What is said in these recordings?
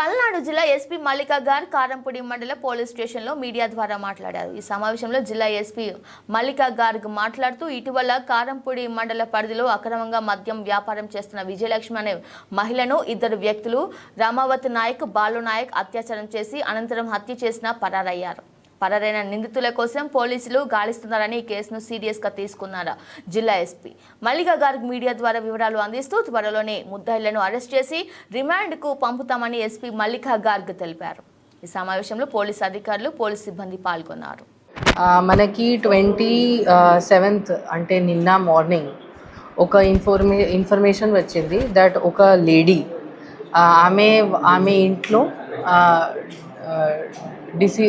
పల్నాడు జిల్లా ఎస్పీ మల్లిక గారు కారంపూడి మండల పోలీస్ స్టేషన్లో మీడియా ద్వారా మాట్లాడారు. ఈ సమావేశంలో జిల్లా ఎస్పీ మల్లిక గార్గ్ మాట్లాడుతూ ఇటీవల కారంపూడి మండల పరిధిలో అక్రమంగా మద్యం వ్యాపారం చేస్తున్న విజయలక్ష్మి అనే మహిళను ఇద్దరు వ్యక్తులు రామావతి నాయక్ బాలు నాయక్ అత్యాచారం చేసి అనంతరం హత్య చేసిన పరారయ్యారు. పరారైన నిందితుల కోసం పోలీసులు గాలిస్తున్నారని ఈ కేసును సీరియస్గా తీసుకున్నారు జిల్లా ఎస్పీ. మల్లిక గారికి మీడియా ద్వారా వివరాలు అందిస్తూ త్వరలోనే ముద్దాయిలను అరెస్ట్ చేసి రిమాండ్కు పంపుతామని ఎస్పీ మల్లికా గార్గ్ తెలిపారు. ఈ సమావేశంలో పోలీసు అధికారులు పోలీసు సిబ్బంది పాల్గొన్నారు. మనకి ట్వంటీ సెవెంత్ అంటే నిన్న మార్నింగ్ ఒక ఇన్ఫర్మే ఇన్ఫర్మేషన్ వచ్చింది దట్ ఒక లేడీ ఆమె ఆమె ఇంట్లో డిసి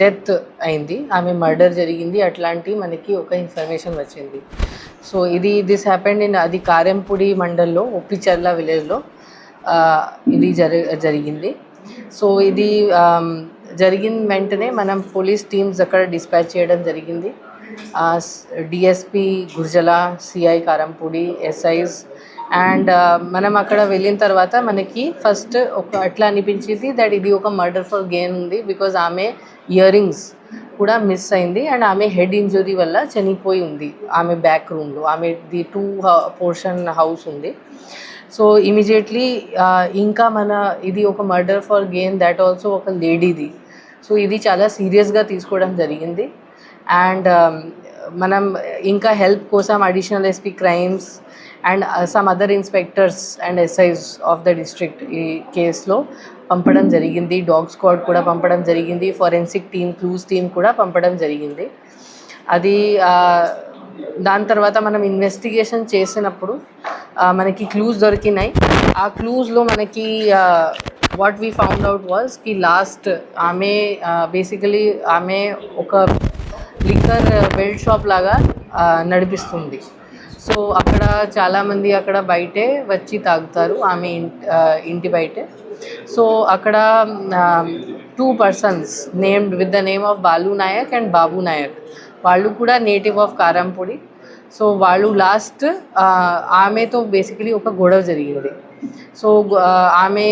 డెత్ అయింది. ఆమె మర్డర్ జరిగింది. అట్లాంటి మనకి ఒక ఇన్ఫర్మేషన్ వచ్చింది. సో ఇది దిస్ హ్యాపెండ్ ఇన్ అది కారెంపూడి మండల్లో ఉప్పిచర్ల విలేజ్లో ఇది జరి జరిగింది. సో ఇది జరిగిన వెంటనే మనం పోలీస్ టీమ్స్ అక్కడ డిస్పాచ్ చేయడం జరిగింది. DSP Gurajala CI Karampudi SIs and మనం అక్కడ వెళ్ళిన తర్వాత మనకి ఫస్ట్ ఒక అట్లా అనిపించింది దట్ ఇది ఒక మర్డర్ ఫర్ గెయిన్ ఉంది బికాజ్ ఆమె ఇయర్ రింగ్స్ కూడా మిస్ అయింది అండ్ ఆమె హెడ్ ఇంజురీ వల్ల చనిపోయి ఉంది ఆమె బ్యాక్ రూమ్లో ఆమె ది టూ పోర్షన్ హౌస్ ఉంది. సో ఇమీడియట్లీ ఇంకా మన ఇది ఒక murder for gain that also ఒక లేడీది సో ఇది చాలా సీరియస్గా తీసుకోవడం జరిగింది. అండ్ um, మనం ఇంకా హెల్ప్ కోసం additional SP crimes and some other inspectors and SIs of the district ఈ కేసులో పంపడం జరిగింది. డాగ్ స్క్వాడ్ కూడా పంపడం జరిగింది. ఫోరెన్సిక్ టీమ్ క్లూస్ టీమ్ కూడా పంపడం జరిగింది. అది దాని తర్వాత మనం ఇన్వెస్టిగేషన్ చేసినప్పుడు మనకి క్లూస్ దొరికినాయి. ఆ క్లూస్లో మనకి వాట్ వీ ఫౌండ్ అవుట్ వాజ్కి లాస్ట్ ఆమె బేసికలీ ఆమె ఒక లిక్కర్ బెల్ట్ షాప్ లాగా నడిపిస్తుంది. సో అక్కడ చాలామంది అక్కడ బయటే వచ్చి తాగుతారు. ఆమె ఇంటి ఇంటి బయటే. సో అక్కడ two persons named with the name of Balu Nayak and Babu Nayak వాళ్ళు కూడా నేటివ్ ఆఫ్ కారంపూడి సో వాళ్ళు లాస్ట్ ఆమెతో బేసికలీ ఒక గొడవ జరిగింది. సో ఆమె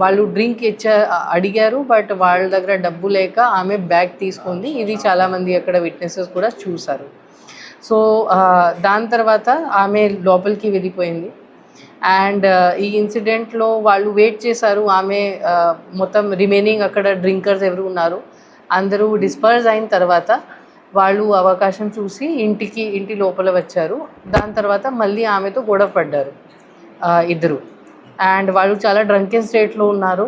వాళ్ళు డ్రింక్ ఇచ్చా అడిగారు బట్ వాళ్ళ దగ్గర డబ్బు లేక ఆమె బ్యాగ్ తీసుకుంది. ఇది చాలామంది అక్కడ విట్నెసెస్ కూడా చూశారు. సో దాని తర్వాత ఆమె లోపలికి వెళ్ళిపోయింది. అండ్ ఈ ఇన్సిడెంట్లో వాళ్ళు వెయిట్ చేశారు. ఆమె మొత్తం రిమైనింగ్ అక్కడ డ్రింకర్స్ ఎవరు ఉన్నారు అందరూ డిస్పర్స్ అయిన తర్వాత వాళ్ళు అవకాశం చూసి ఇంటికి ఇంటి లోపల వచ్చారు. దాని తర్వాత మళ్ళీ ఆమెతో గొడవ పడ్డారు ఇద్దరు. అండ్ వాళ్ళు చాలా డ్రంకెన్ స్టేట్లో ఉన్నారు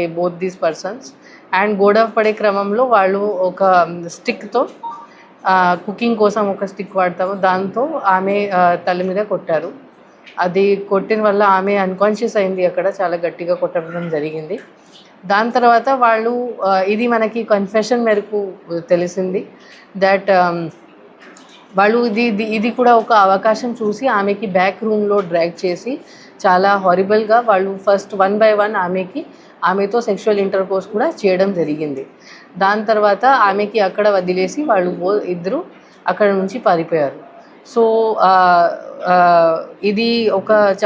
a both these persons. And గొడవ పడే క్రమంలో వాళ్ళు ఒక స్టిక్తో కుకింగ్ కోసం ఒక స్టిక్ వాడతాము. దాంతో ఆమె తల మీద కొట్టారు. అది కొట్టిన వల్ల ఆమె అన్కాన్షియస్ అయింది అక్కడ చాలా గట్టిగా కొట్టడం జరిగింది. దాని తర్వాత వాళ్ళు ఇది మనకి కన్ఫెషన్ మేరకు తెలిసింది దట్ um, వాళ్ళు ఇది ఇది- కూడా ఒక అవకాశం చూసి ఆమెకి బ్యాక్ రూమ్లో డ్రాగ్ చేసి చాలా హారిబుల్గా వాళ్ళు ఫస్ట్ వన్ బై వన్ ఆమెకి ఆమెతో సెక్షువల్ ఇంటర్కోర్స్ కూడా చేయడం జరిగింది. దాని తర్వాత ఆమెకి అక్కడ వదిలేసి వాళ్ళు ఇద్దరు అక్కడ నుంచి పారిపోయారు. సో ఆ, ఆ, ఇది ఒక